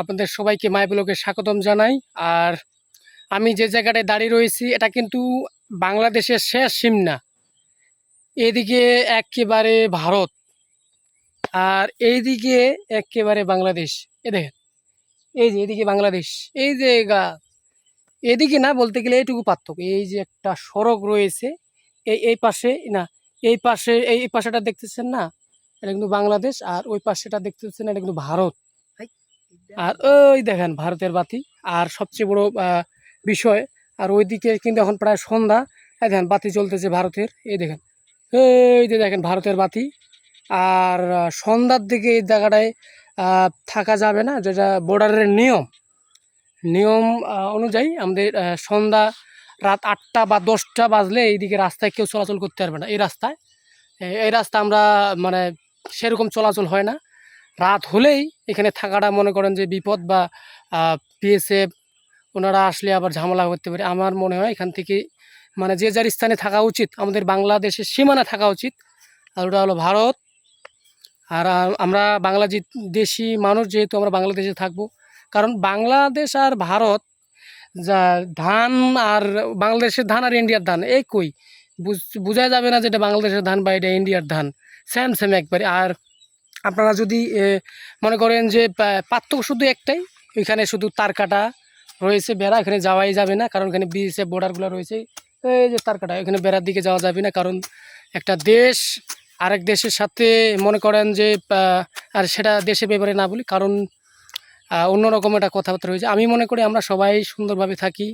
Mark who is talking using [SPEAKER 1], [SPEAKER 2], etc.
[SPEAKER 1] আপনাদের সবাইকে মাই ব্লগে স্বাগতম জানাই। আর আমি যে জায়গাটায় দাঁড়িয়ে রয়েছি, এটা কিন্তু বাংলাদেশের শেষ সীমনা। এদিকে একেবারে ভারত, আর এইদিকে একেবারে বাংলাদেশ। এ দেখেন, এই যে এদিকে বাংলাদেশ, এই যে গা, এদিকে না বলতে গেলে এইটুকু পার্থক্য। এই যে একটা সড়ক রয়েছে, এই এই পাশে না, এই পাশে, এই পাশেটা দেখতেছেন না? এটা কিন্তু বাংলাদেশ, আর ওই পাশেটা দেখতেছেন, এটা কিন্তু ভারত। আর ওই দেখেন ভারতের বাতি। আর সবচেয়ে বড় বিষয়, আর ওইদিকে কিন্তু এখন প্রায় সন্ধ্যা। এই দেখেন, বাতি চলতেছে ভারতের। এই দেখেন, এই যে দেখেন ভারতের বাতি। আর সন্ধ্যার দিকে এই জায়গাটায় থাকা যাবে না। যেটা বর্ডারের নিয়ম। নিয়ম অনুযায়ী আমাদের সন্ধ্যা রাত আটটা বা দশটা বাজলে এইদিকে রাস্তায় কেউ চলাচল করতে পারবে না। এই রাস্তায় এই রাস্তা আমরা মানে সেরকম চলাচল হয় না। রাত হলেই এখানে থাকাটা মনে করেন যে বিপদ বা পিএসএফ ওনারা আসলে আবার ঝামেলা করতে পারে। আমার মনে হয় এখান থেকে মানে যে যার স্থানে থাকা উচিত, আমাদের বাংলাদেশের সীমানা থাকা উচিত। আর ওটা হলো ভারত। আর আমরা বাংলাদেশ দেশি মানুষ যেহেতু আমরা বাংলাদেশে থাকব। কারণ বাংলাদেশ আর ভারত যা ধান আর বাংলাদেশের ধান আর ইন্ডিয়ার ধান একই। বুঝ- বোঝা যাবে না যেটা বাংলাদেশের ধান বা এটা ইন্ডিয়ার ধান। সেম সেম একবারে। আর আপনারা যদি মনে করেন যে পার্থক্য শুধু একটাই, এখানে শুধু তার কাটা রয়েছে বেড়া, এখানে যাওয়াই যাবে না, কারণ এখানে বিএসএফ বর্ডারগুলো রয়েছে, এই যে তার কাটা, এখানে বেড়ার দিকে যাওয়া যাবে না, কারণ একটা দেশ, আরেক দেশের সাথে মনে করেন যে আর সেটা দেশের ব্যাপারে না বলি, কারণ অন্যরকম একটা কথাবার্তা রয়েছে। আমি মনে করি আমরা সবাই সুন্দরভাবে থাকি